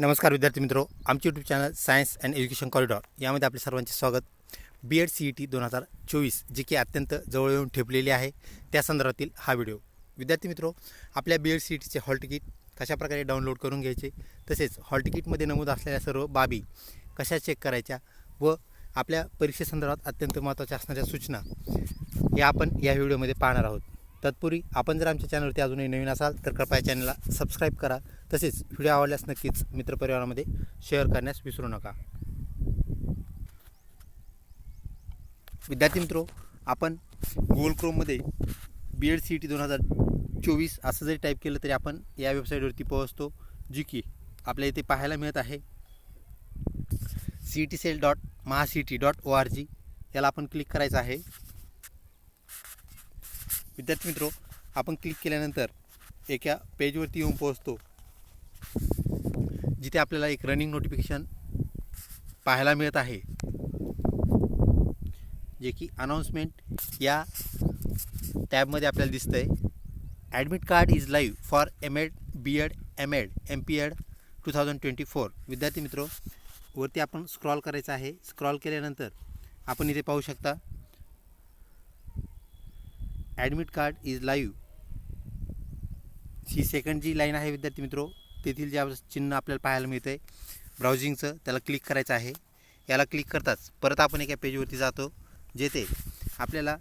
नमस्कार विद्यार्थी मित्रो आमचे YouTube channel science and education corridor यामध्ये आपले सर्वांचे स्वागत. B Ed C E T दोन हजार चोवीस जी की अत्यंत जवळ येऊन ठेपलेली आहे त्या संदर्भातील हा व्हिडिओ. विद्यार्थी मित्रो आपल्या बी एड सी ई टीचे हॉल तिकीट कशाप्रकारे डाउनलोड करून घ्यायचे तसेच हॉल तिकीटमध्ये नमूद असलेल्या सर्व बाबी कशा चेक करायच्या व आपल्या परीक्षेसंदर्भात अत्यंत महत्त्वाच्या असणाऱ्या सूचना या आपण या व्हिडिओमध्ये पाहणार आहोत. तत्पूर्वी आपण जर आमच्या चॅनलवरती अजूनही नवीन असाल तर कृपया चॅनलला सबस्क्राईब करा. तसेच व्हिडिओ आवडल्यास नक्कीच मित्रपरिवारामध्ये शेअर करण्यास विसरू नका. विद्यार्थी मित्रो आपण Google क्रोममध्ये B Ed C E T दोन हजार चोवीस असं जरी टाईप केलं तरी आपण या वेबसाईटवरती पोहोचतो जी की आपल्या इथे पाहायला मिळत आहे. C E T cell dot Maha C T dot O R G याला आपण क्लिक करायचं आहे. विद्यार्थी मित्रो आपण क्लिक केल्यानंतर एका पेजवरती येऊन पोहोचतो. जिथे आपल्याला एक रनिंग नोटिफिकेशन पाहायला मिळत आहे. जे की अनाऊन्समेंट या टॅबमध्ये आपल्याला दिसतं आहे admit card is live for M Ed B Ed M Ed M P Ed two thousand twenty four विद्यार्थी मित्रो वरती आपण स्क्रॉल करायचं आहे. स्क्रॉल केल्यानंतर आपण इथे पाहू शकता ॲडमिट कार्ड इज लाईव्ह. ही सेकंड जी लाईन आहे विद्यार्थी मित्रो तेथील जे चिन्ह आपल्याला पाहायला मिळतं आहे ब्राउझिंगचं त्याला क्लिक करायचं आहे. याला क्लिक करताच परत आपण एका पेजवरती जातो जेथे आपल्याला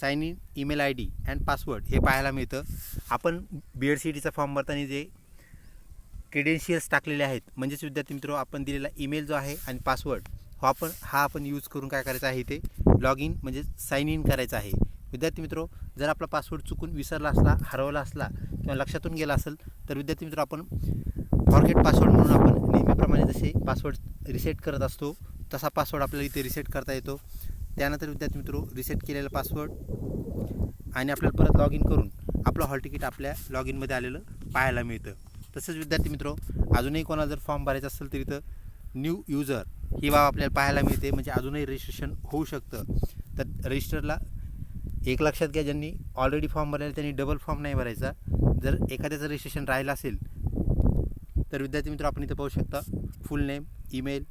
sign in email I D and password हे पाहायला मिळतं. आपण बी एड सी डीचा फॉर्म भरताना जे क्रेडेन्शियल्स टाकलेले आहेत म्हणजेच विद्यार्थी मित्रो आपण दिलेला ईमेल जो आहे आणि पासवर्ड हा आपण हा आपण यूज करून काय करायचं आहे ते? लॉग इन म्हणजे साइन इन करायचं आहे. विद्यार्थी मित्रो जर आपला पासवर्ड चुकून विसरला असला हरवला असला किंवा लक्षातून गेला असेल तर विद्यार्थी मित्रो आपण फॉरगेट पासवर्ड म्हणून आपण नेहमीप्रमाणे जसे पासवर्ड रिसेट करत असतो तसा पासवर्ड आपल्याला इथे रिसेट करता येतो. त्यानंतर विद्यार्थी मित्रो रिसेट केलेला पासवर्ड आणि आपल्याला परत लॉग इन करून आपलं हॉल तिकीट आपल्या लॉग इनमध्ये आलेलं पाहायला मिळतं. तसंच विद्यार्थी मित्रो अजूनही कोणाला जर फॉर्म भरायचा असेल तर इथं न्यू युजर ही बाब आपल्याला पाहायला मिळते. म्हणजे अजूनही रजिस्ट्रेशन होऊ शकतं. तर रजिस्टरला एक लक्षात घ्या ज्यांनी ऑलरेडी फॉर्म भरलेला त्यांनी डबल फॉर्म नाही भरायचा. जर एखाद्याचं रजिस्ट्रेशन राहिलं असेल तर विद्यार्थी मित्र आपण इथं पाहू शकता फुल नेम ईमेल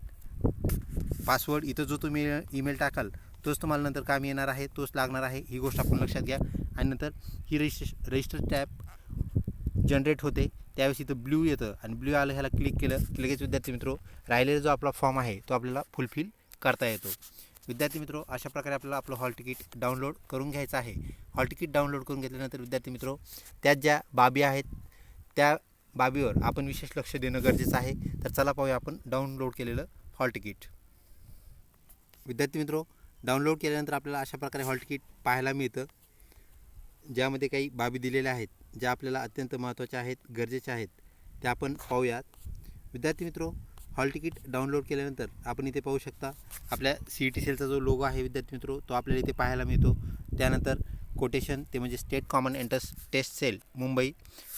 पासवर्ड इथं जो तुम्ही ईमेल टाकाल तोच तुम्हाला नंतर कामी येणार आहे तोच लागणार आहे. ही गोष्ट आपण लक्षात घ्या. आणि नंतर ही रजिस्ट्रे रजिस्टर टॅब जनरेट होते. त्यावेळेस इथं ब्ल्यू येतं. आणि ब्ल्यू आलं ह्याला क्लिक केलं की लगेच विद्यार्थी मित्रो राहिलेला जो आपला फॉर्म आहे तो आपल्याला फुलफिल करता येतो. विद्यार्थी मित्रो अशा प्रकारे आपल्याला आपलं हॉल तिकीट डाउनलोड करून घ्यायचं आहे. हॉल तिकीट डाउनलोड करून घेतल्यानंतर विद्यार्थी मित्रो त्यात ज्या बाबी आहेत त्या बाबीवर आपण विशेष लक्ष देणं गरजेचं आहे. तर चला पाहूया आपण डाउनलोड केलेलं हॉल तिकीट विद्यार्थी मित्रो डाउनलोड केल्यानंतर आपल्याला अशा प्रकारे हॉल तिकीट पाहायला मिळतं. ज्यामध्ये काही बाबी दिलेल्या आहेत. ज्या आपल्याला अत्यंत महत्त्वाच्या आहेत गरजेच्या आहेत त्या आपण पाहूयात. विद्यार्थी मित्रो हॉल तिकीट डाउनलोड केल्यानंतर आपण इथे पाहू शकता आपल्या सी ई टी सेलचा जो लोगो आहे विद्यार्थी मित्रो तो आपल्याला इथे पाहायला मिळतो. त्यानंतर कोटेशन ते म्हणजे state common entrance test cell Mumbai.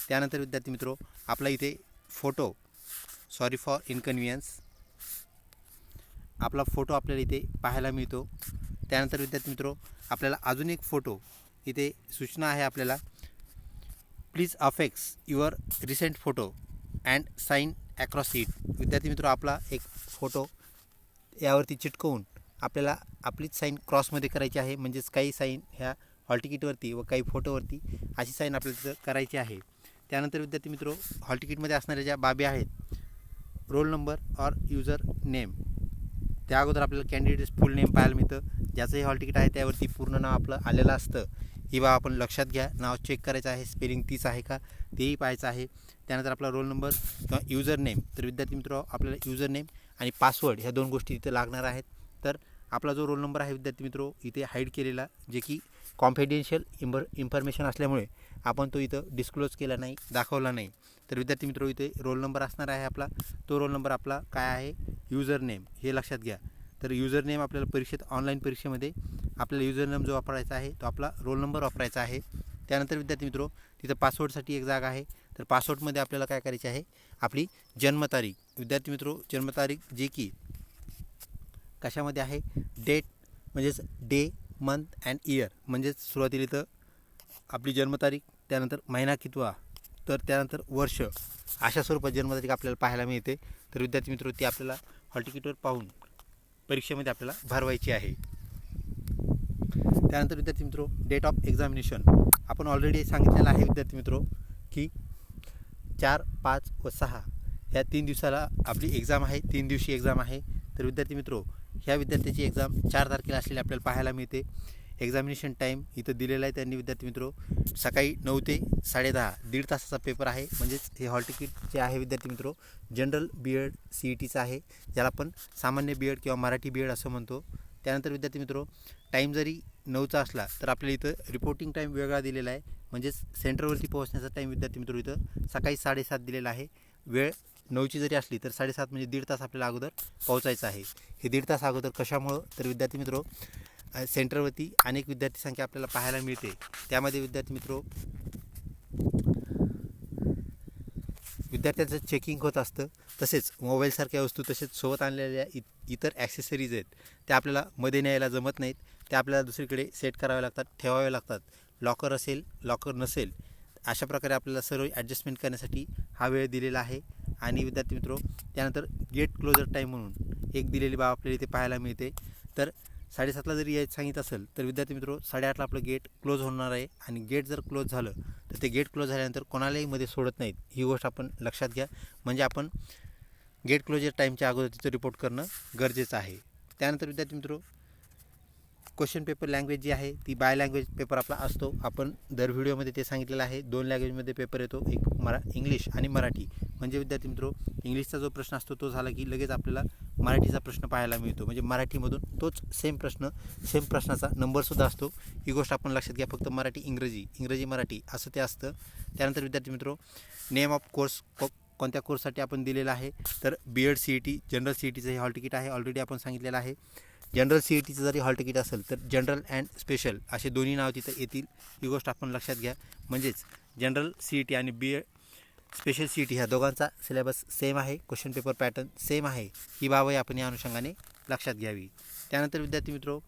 त्यानंतर विद्यार्थी मित्रो आपला इथे फोटो सॉरी फॉर इन्कन्व्हिनियन्स आपला फोटो आपल्याला इथे पाहायला मिळतो. त्यानंतर विद्यार्थी मित्रो आपल्याला अजून एक फोटो इथे सूचना आहे आपल्याला. Please affix your recent photo and sign across it. विद्यार्थी मित्र आपला एक फोटो यावरती चिटकवून आपल्याला आपलीच साईन क्रॉसमध्ये करायची आहे. म्हणजेच काही साईन ह्या हॉल तिकीटवरती व काही फोटोवरती अशी साईन आपल्याला तिथं करायची आहे. त्यानंतर विद्यार्थी मित्रो हॉल तिकीटमध्ये असणाऱ्या ज्या बाबी आहेत roll number or user name. त्या अगोदर आपल्याला कॅन्डिडेट फुल नेम पाहायला मिळतं. ज्याचंही हॉल तिकीट आहे त्यावरती पूर्ण नाव आपलं आलेलं असतं. ही बाब आपण लक्षात घ्या. नाव चेक करायचं आहे स्पेलिंग तीच आहे का? तेही पाहायचं आहे. त्यानंतर आपला रोल नंबर किंवा युजर नेम तर विद्यार्थी मित्र आपल्याला युजर नेम आणि पासवर्ड ह्या दोन गोष्टी इथे लागणार आहेत. तर आपला जो रोल नंबर आहे विद्यार्थी मित्रो इथे हाईड केलेला जे की कॉन्फिडेन्शियल इम्बर इन्फॉर्मेशन असल्यामुळे आपण तो इथं डिस्क्लोज केला नाही दाखवला नाही. तर विद्यार्थी मित्रो इथे रोल नंबर असणार आहे आपला. तो रोल नंबर आपला काय आहे? युजर नेम हे लक्षात घ्या. तर युजर नेम आपल्याला परीक्षेत ऑनलाईन परीक्षेमध्ये आपल्याला युजर नेम जो वापरायचा आहे तो आपला रोल नंबर वापरायचा आहे. त्यानंतर विद्यार्थी मित्रो तिथं पासवर्डसाठी एक जागा आहे. तर पासवर्डमध्ये आपल्याला काय करायची आहे? आपली जन्मतारीख. विद्यार्थी मित्रो जन्मतारीख जे की कशामध्ये आहे? डेट म्हणजेच डे मंथ अँड इयर म्हणजेच सुरुवातीला इथं आपली जन्मतारीख त्यानंतर महिना कितवा तर त्यानंतर वर्ष. अशा स्वरूपात जन्मतारीख आपल्याला पाहायला मिळते. तर विद्यार्थी मित्र ती आपल्याला हॉल तिकीटवर पाहून परीक्षेमध्ये आपल्याला भरवायची आहे. त्यानंतर विद्यार्थी मित्रो डेट ऑफ एक्झामिनेशन आपण ऑलरेडी सांगितलेलं आहे विद्यार्थी मित्रो की चार पाच व सहा ह्या तीन दिवसाला आपली एक्झाम आहे तीन दिवशी एक्झाम आहे. तर विद्यार्थी मित्रो ह्या विद्यार्थ्याची एक्झाम चार तारखेला असलेली आपल्याला पाहायला मिळते. एक्झामिनेशन टाईम इथं दिलेला आहे त्यांनी विद्यार्थी मित्रो. सकाळी नऊ ते साडेदहा दीड तासाचा पेपर आहे. म्हणजेच हे हॉल तिकीट जे आहे विद्यार्थी मित्रो general B Ed C E टीचं आहे. ज्याला आपण सामान्य बी एड किंवा मराठी बी एड असं म्हणतो. त्यानंतर विद्यार्थी मित्रो टाईम जरी नऊचा असला तर आपल्याला इथं रिपोर्टिंग टाईम वेगळा दिलेला आहे. म्हणजेच सेंटरवरती पोहोचण्याचा टाईम विद्यार्थी मित्रो इथं सकाळी साडेसात दिलेला आहे. वेळ नऊची जरी असली तर साडेसात म्हणजे दीड तास आपल्याला अगोदर पोहोचायचं आहे. हे दीड तास अगोदर कशामुळं? तर विद्यार्थी मित्रो सेंटरवरती अनेक विद्यार्थी संख्या आपल्याला पाहायला मिळते. त्यामध्ये विद्यार्थी मित्रो विद्यार्थ्यांचं चेकिंग होत असतं. तसेच मोबाईलसारख्या वस्तू तसेच सोबत आणलेल्या इ इतर ॲक्सेसरीज आहेत. त्या आपल्याला मध्ये न्यायला जमत नाहीत. त्या आपल्याला दुसरीकडे सेट कराव्या लागतात ठेवाव्या लागतात. लॉकर असेल लॉकर नसेल अशा प्रकारे आपल्याला सर्व ॲडजस्टमेंट करण्यासाठी हा वेळ दिलेला आहे. आणि विद्यार्थी मित्रो त्यानंतर गेट क्लोजर टाईम म्हणून एक दिलेली बाब आपल्याला इथे पाहायला मिळते. तर साडेसातला जरी यायचं सांगितलं असेल तर विद्यार्थी मित्र साडेआठला आपलं गेट क्लोज होणार आहे आणि गेट जर क्लोज झालं तर ते गेट क्लोज झाल्यानंतर कोणालाही मध्ये सोडत नाहीत. ही गोष्ट आपण लक्षात घ्या. म्हणजे आपण गेट क्लोजर टाईमच्या अगोदर तिथं रिपोर्ट करणं गरजेचं आहे. त्यानंतर विद्यार्थी मित्र क्वेश्चन पेपर लँग्वेज जी आहे ती बाय लँग्वेज पेपर आपला असतो. आपण दर व्हिडिओमध्ये ते सांगितलेलं आहे. दोन लँग्वेजमध्ये पेपर येतो. एक मरा इंग्लिश आणि मराठी. म्हणजे विद्यार्थी मित्रो इंग्लिशचा जो प्रश्न असतो तो झाला की लगेच आपल्याला मराठीचा प्रश्न पाहायला मिळतो. म्हणजे मराठीमधून तोच सेम प्रश्न सेम प्रश्नाचा नंबरसुद्धा असतो. ही गोष्ट आपण लक्षात घ्या. फक्त मराठी इंग्रजी इंग्रजी मराठी असं ते असतं. त्यानंतर विद्यार्थी मित्रो नेम ऑफ कोर्स को कोणत्या कोर्ससाठी आपण दिलेलं आहे? तर B Ed C E T general C E टीचं हे हॉल तिकीट आहे. ऑलरेडी आपण सांगितलेलं आहे. जनरल सी ई टीचं जरी हॉल तिकीट असेल तर जनरल अँड स्पेशल असे दोन्ही नाव तिथं येतील. ही गोष्ट आपण लक्षात घ्या. म्हणजेच जनरल सी ई टी आणि B Ed special C E T ह्या दोघांचा सिलेबस सेम आहे. क्वेश्चन पेपर पॅटर्न सेम आहे. ही बाबही आपण या अनुषंगाने लक्षात घ्यावी. त्यानंतर विद्यार्थी मित्रो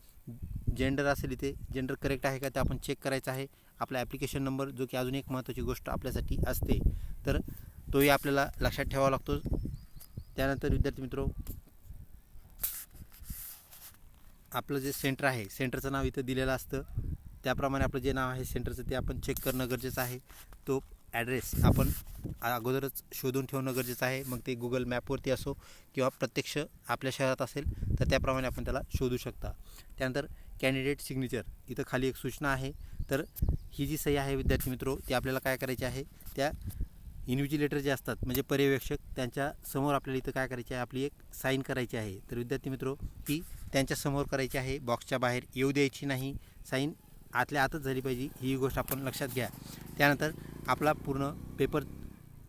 जेंडर असेल इथे जेंडर करेक्ट आहे का ते आपण चेक करायचं आहे. आपला ॲप्लिकेशन नंबर जो की अजून एक महत्त्वाची गोष्ट आपल्यासाठी असते. तर तोही आपल्याला लक्षात ठेवावा लागतो. त्यानंतर विद्यार्थी मित्रो आपलं जे सेंटर आहे सेंटरचं नाव इथं दिलेलं असतं. त्याप्रमाणे आपलं जे नाव आहे सेंटरचं ते आपण चेक करणं गरजेचं आहे. तो ॲड्रेस आपण अगोदरच शोधून ठेवणं गरजेचं आहे. मग ते गुगल मॅपवरती असो किंवा प्रत्यक्ष आपल्या शहरात असेल तर त्याप्रमाणे आपण त्याला शोधू शकता. त्यानंतर कॅन्डिडेट सिग्नेचर इथं खाली एक सूचना आहे. तर ही जी सही आहे विद्यार्थी मित्रो ती आपल्याला काय करायची आहे? त्या इन्व्हिजिलेटर जे असतात म्हणजे पर्यवेक्षक त्यांच्यासमोर आपल्याला इथं काय करायचे आहे आपली एक साईन करायची आहे. तर विद्यार्थी मित्रो ती त्यांच्यासमोर करायची आहे बॉक्सच्या बाहेर येऊ द्यायची नाही साईन आतल्या आतच झाली पाहिजे ही गोष्ट आपण लक्षात घ्या. त्यानंतर आपला पूर्ण पेपर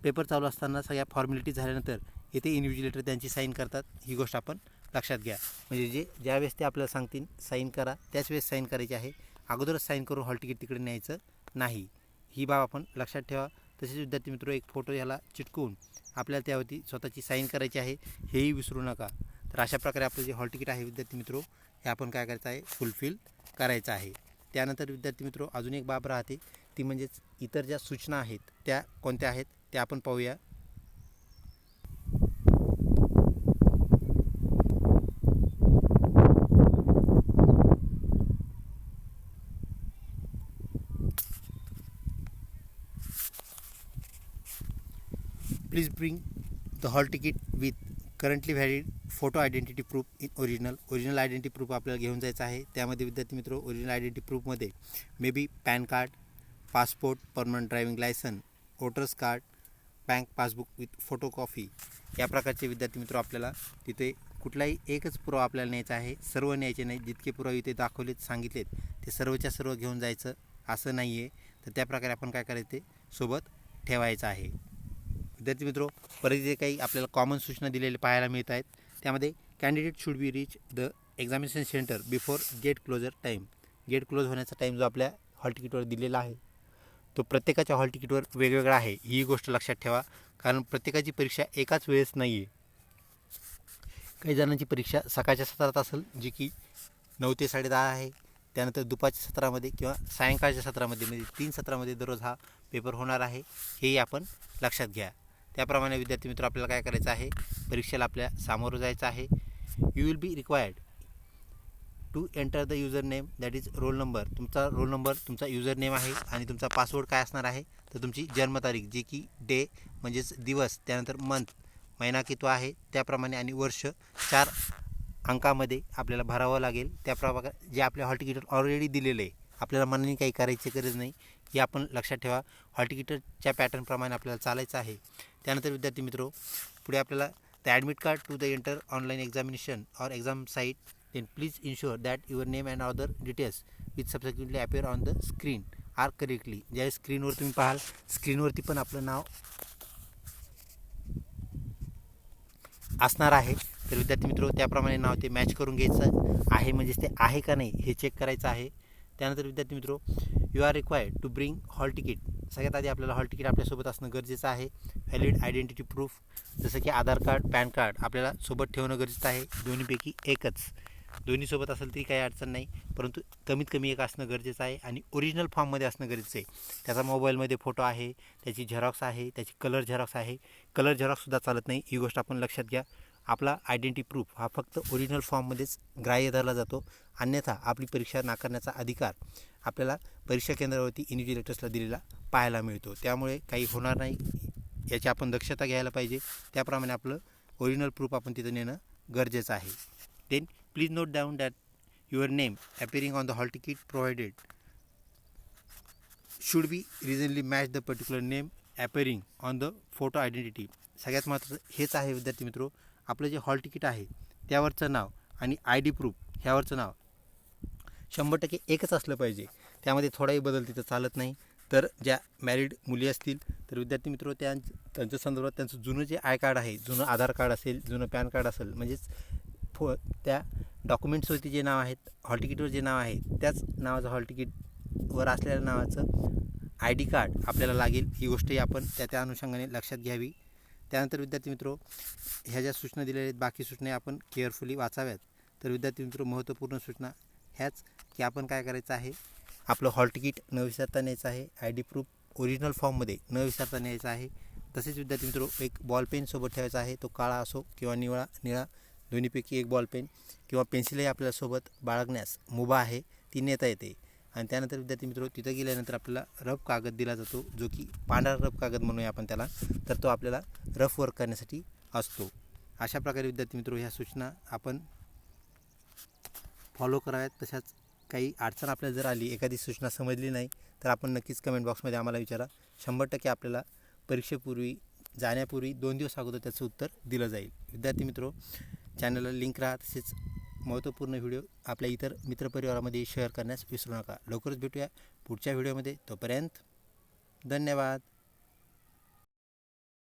पेपर चालू असताना सगळ्या फॉर्मॅलिटी झाल्यानंतर इथे इन्व्हिजिलेटर त्यांची साईन करतात ही गोष्ट आपण लक्षात घ्या. म्हणजे जे ज्यावेळेस ते आपल्याला सांगतील साईन करा त्याच वेळेस साईन करायची आहे. अगोदरच साईन करून हॉल तिकीट तिकडे न्यायचं नाही. ही बाब आपण लक्षात ठेवा. तसेच विद्यार्थी मित्र एक फोटो याला चिटकवून आपल्याला त्यावरती स्वतःची साईन करायची आहे हेही विसरू नका. तर अशा प्रकारे आपलं जे हॉल तिकीट आहे विद्यार्थी मित्रो हे आपण काय करायचं आहे फुलफिल करायचं आहे. त्यानंतर विद्यार्थी मित्रो अजून एक बाब राहते ती म्हणजेच इतर ज्या सूचना आहेत त्या कोणत्या आहेत त्या आपण पाहूया. Please bring the hall ticket with currently valid photo identity proof in original original identity proof आपल्याला घेऊन जायचं आहे. त्यामध्ये विद्यार्थी मित्र original identity प्रूफमध्ये may be PAN card passport permanent driving licence voters card bank passbook with photo copy या प्रकारचे विद्यार्थी मित्र आपल्याला तिथे कुठलाही एकच पुरावा आपल्याला न्यायचा आहे. सर्व न्यायचे नाही. जितके पुरावे इथे दाखवलेत सांगितलेत ते सर्वच्या सर्व घेऊन जायचं असं नाही आहे तर त्याप्रकारे आपण काय करायचं ते सोबत ठेवायचं आहे. विद्यार्थी मित्रो परत जे काही आपल्याला कॉमन सूचना दिलेल्या पाहायला मिळत आहेत त्यामध्ये candidate should be reach the examination centre before gate closure time gate close होण्याचा टाईम जो आपल्या हॉल तिकीटवर दिलेला आहे तो प्रत्येकाच्या हॉल तिकीटवर वेगवेगळा आहे. ही गोष्ट लक्षात ठेवा कारण प्रत्येकाची परीक्षा एकाच वेळेस नाही आहे काही जणांची परीक्षा सकाळच्या सत्रात असेल जी की नऊ ते साडेदहा आहे. त्यानंतर दुपारच्या सत्रामध्ये किंवा सायंकाळच्या सत्रामध्ये म्हणजे तीन सत्रामध्ये दररोज हा पेपर होणार आहे. हेही आपण लक्षात घ्या. त्याप्रमाणे विद्यार्थी मित्र आपल्याला काय करायचं आहे? परीक्षेला आपल्या सामोरं जायचं आहे. You will be required to enter the user name that is roll number तुमचा रोल नंबर तुमचा युजर नेम आहे आणि तुमचा पासवर्ड काय असणार आहे? तर तुमची जन्मतारीख जी की डे म्हणजेच दिवस त्यानंतर मंथ महिना किती आहे. त्याप्रमाणे आणि वर्ष चार अंकामध्ये आपल्याला भरावं लागेल. त्याप्रमाणे जे आपल्या हॉल तिकीट ऑलरेडी दिलेलं आहे आपल्याला मनाने काही करायची गरज नाही. हे आपण लक्षात ठेवा. हॉल पॅटर्नप्रमाणे आपल्याला चालायचं आहे. त्यानंतर विद्यार्थी मित्रो पुढे आपल्याला the admit card to the enter online examination or exam site then please ensure that your name and other details with subsequently appear on the screen are correctly ज्या स्क्रीनवर तुम्ही पाहाल स्क्रीनवरती पण आपलं नाव असणार आहे. तर विद्यार्थी मित्र त्याप्रमाणे नाव ते मॅच करून घ्यायचं आहे. म्हणजेच ते आहे का नाही हे चेक करायचं आहे. त्यानंतर विद्यार्थी मित्र you are required to bring hall ticket सगळ्यात आधी आपल्याला हॉल तिकीट आपल्यासोबत असणं गरजेचं आहे. व्हॅलिड आयडेंटिटी प्रूफ जसं की आधार कार्ड पॅन कार्ड आपल्याला सोबत ठेवणं गरजेचं आहे. दोन्हीपैकी एकच. दोन्हीसोबत असेल तरी काही अडचण नाही परंतु कमीत कमी एक असणं गरजेचं आहे आणि ओरिजिनल फॉर्ममध्ये असणं गरजेचं आहे. त्याचा मोबाईलमध्ये फोटो आहे त्याची झेरॉक्स आहे त्याची कलर झेरॉक्स आहे. कलर झेरॉक्ससुद्धा चालत नाही. ही गोष्ट आपण लक्षात घ्या. आपला आयडेंटिटी प्रूफ हा फक्त ओरिजिनल फॉर्ममध्येच ग्राह्य धरला जातो. अन्यथा आपली परीक्षा नाकारण्याचा अधिकार आपल्याला परीक्षा केंद्रावरती इन्व्हिजिलेटर्सला दिलेला पाहायला मिळतो. त्यामुळे काही होणार नाही. याची आपण दक्षता घ्यायला पाहिजे. त्याप्रमाणे आपलं ओरिजिनल प्रूफ आपण तिथं नेणं गरजेचं आहे. Then please note down that your name appearing on the hall ticket provided should be reasonably match the particular name appearing on the photo identity सगळ्यात महत्त्वाचं हेच आहे विद्यार्थी मित्रो आपलं जे हॉल तिकीट आहे त्यावरचं नाव आणि आय डी प्रूफ ह्यावरचं नाव. शंभर टक्के एकच असलं पाहिजे. त्यामध्ये थोडाही बदल तिथं चालत नाही. तर ज्या मॅरिड मुली असतील तर विद्यार्थी मित्र त्यां त्यांच्या संदर्भात त्यांचं जुनं जे आय कार्ड आहे जुनं आधार कार्ड असेल जुनं पॅन कार्ड असेल म्हणजेच फो त्या डॉक्युमेंट्सवरती जे नाव आहेत हॉल तिकीटवर जे नाव आहे त्याच नावाचं हॉल तिकीटवर असलेल्या नावाचं आय डी कार्ड आपल्याला लागेल. ही गोष्टही आपण त्या त्या अनुषंगाने लक्षात घ्यावी. त्यानंतर विद्यार्थी मित्रो ह्या ज्या सूचना दिलेल्या आहेत बाकी सूचना आपण केअरफुली वाचाव्यात. तर विद्यार्थी मित्र महत्त्वपूर्ण सूचना ह्याच की आपण काय करायचं आहे? आपलं हॉल तिकीट न विसरता न्यायचं आहे. आय डी प्रूफ ओरिजिनल फॉर्ममध्ये न विसरता न्यायचं आहे. तसेच विद्यार्थी मित्र एक बॉल पेनसोबत ठेवायचा आहे. तो काळा असो किंवा निळा निळा दोन्हीपैकी एक बॉल पेन किंवा पेन्सिलही आपल्यासोबत बाळगण्यास मुभा आहे. ती नेता येते. आणि त्यानंतर विद्यार्थी मित्र तिथं गेल्यानंतर आपल्याला रफ कागद दिला जातो जो की पांढरा रफ कागद म्हणूया आपण त्याला. तर तो आपल्याला रफ वर्क करण्यासाठी असतो. अशा प्रकारे विद्यार्थी मित्र ह्या सूचना आपण फॉलो कराव्यात. तशाच काही अडचण आपल्याला जर आली एखादी सूचना समजली नाही तर आपण नक्कीच कमेंट बॉक्समध्ये आम्हाला विचारा. शंभर टक्के आपल्याला परीक्षेपूर्वी जाण्यापूर्वी दोन दिवस अगोदर त्याचं उत्तर दिलं जाईल. विद्यार्थी मित्रो चॅनलला लिंक राहा तसेच महत्त्वपूर्ण व्हिडिओ आपल्या इतर मित्रपरिवारामध्ये शेअर करण्यास विसरू नका. लवकरच भेटूया पुढच्या व्हिडिओमध्ये. तोपर्यंत धन्यवाद.